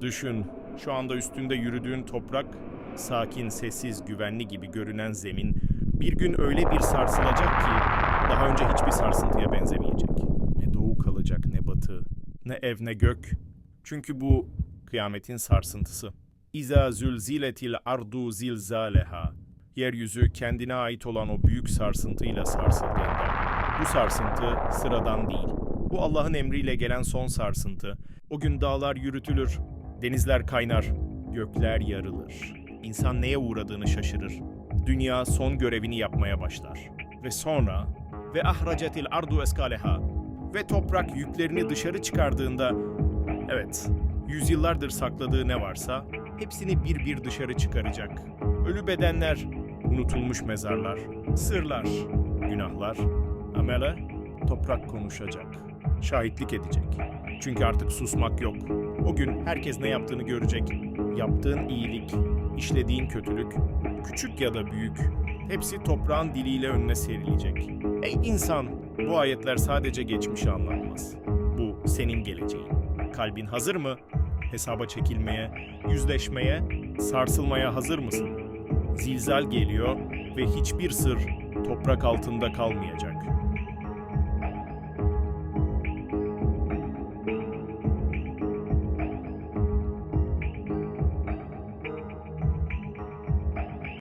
Düşün, şu anda üstünde yürüdüğün toprak, sakin, sessiz, güvenli gibi görünen zemin, bir gün öyle bir sarsılacak ki daha önce hiçbir sarsıntıya benzemeyecek. Ne doğu kalacak ne batı, ne ev ne gök. Çünkü bu kıyametin sarsıntısı. İza zülziletil ardu zilzaleha. Yeryüzü kendine ait olan o büyük sarsıntıyla sarsıldığında. Bu sarsıntı sıradan değil. Bu Allah'ın emriyle gelen son sarsıntı. O gün dağlar yürütülür, denizler kaynar, gökler yarılır. İnsan neye uğradığını şaşırır. Dünya son görevini yapmaya başlar. Ve sonra ve ahracetil ardu eskaleha ve toprak yüklerini dışarı çıkardığında evet yüzyıllardır sakladığı ne varsa hepsini bir bir dışarı çıkaracak. Ölü bedenler, unutulmuş mezarlar, sırlar, günahlar, amele toprak konuşacak, şahitlik edecek. Çünkü artık susmak yok. O gün herkes ne yaptığını görecek. Yaptığın iyilik, işlediğin kötülük, küçük ya da büyük, hepsi toprağın diliyle önüne serilecek. Ey insan, bu ayetler sadece geçmişi anlatmaz. Bu senin geleceğin. Kalbin hazır mı? Hesaba çekilmeye, yüzleşmeye, sarsılmaya hazır mısın? Zilzal geliyor ve hiçbir sır toprak altında kalmayacak.